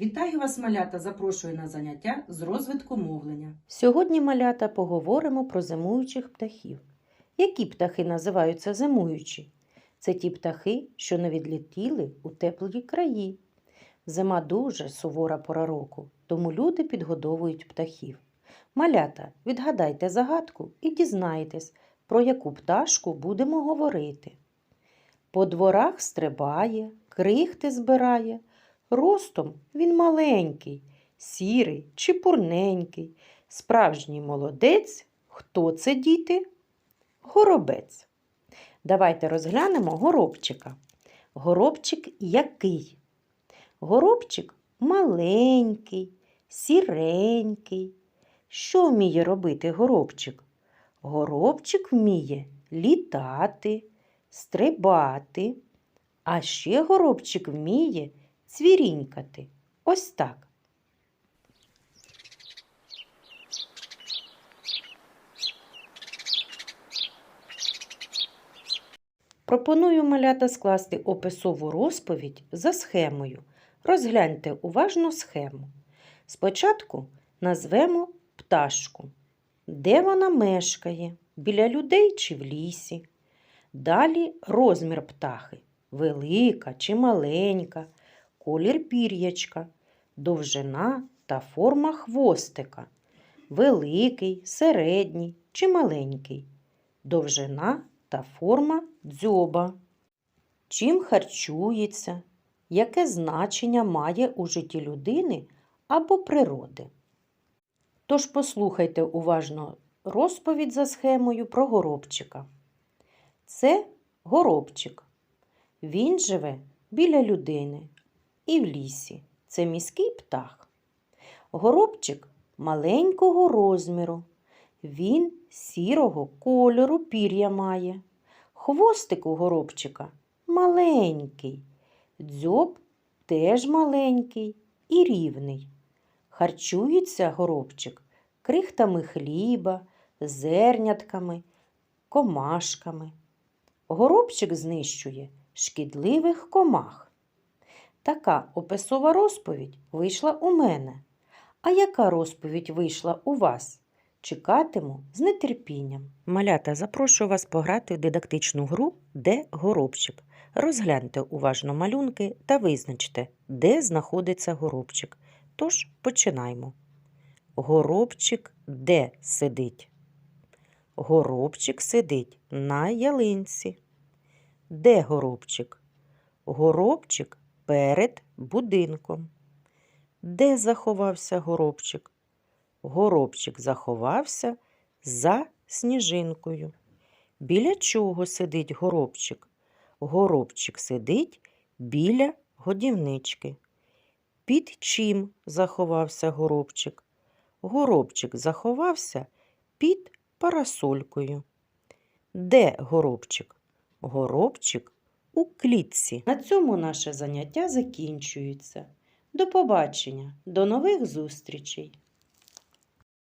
Вітаю вас, малята! Запрошую на заняття з розвитку мовлення. Сьогодні, малята, поговоримо про зимуючих птахів. Які птахи називаються зимуючі? Це ті птахи, що не відлетіли у теплі краї. Зима дуже сувора пора року, тому люди підгодовують птахів. Малята, відгадайте загадку і дізнайтесь, про яку пташку будемо говорити. По дворах стрибає, крихти збирає. Ростом він маленький, сірий чипурненький. Справжній молодець. Хто це діти? Горобець. Давайте розглянемо горобчика. Горобчик який? Горобчик маленький, сіренький. Що вміє робити горобчик? Горобчик вміє літати, стрибати, а ще горобчик вміє цвірінькати. Ось так. Пропоную малята скласти описову розповідь за схемою. Розгляньте уважно схему. Спочатку назвемо пташку. Де вона мешкає? Біля людей чи в лісі? Далі розмір птахи. Велика чи маленька, колір пір'ячка, довжина та форма хвостика. Великий, середній чи маленький. Довжина та форма дзьоба. Чим харчується, яке значення має у житті людини або природи. Тож послухайте уважно розповідь за схемою про горобчика. Це горобчик. Він живе біля людини і в лісі. Це міський птах. Горобчик маленького розміру. Він сірого кольору пір'я має. Хвостик у горобчика маленький. Дзьоб теж маленький і рівний. Харчується горобчик крихтами хліба, зернятками, комашками. Горобчик знищує шкідливих комах. Така описова розповідь вийшла у мене. А яка розповідь вийшла у вас? Чекатиму з нетерпінням. Малята, запрошую вас пограти в дидактичну гру Де горобчик. Розгляньте уважно малюнки та визначте, де знаходиться горобчик. Тож починаймо. Горобчик де сидить? Горобчик сидить на ялинці. Де горобчик? Горобчик перед будинком. Де заховався горобчик? Горобчик заховався за сніжинкою. Біля чого сидить горобчик? Горобчик сидить біля годівнички. Під чим заховався горобчик? Горобчик заховався під парасолькою. Де горобчик? Горобчик у клітці. На цьому наше заняття закінчується. До побачення, до нових зустрічей!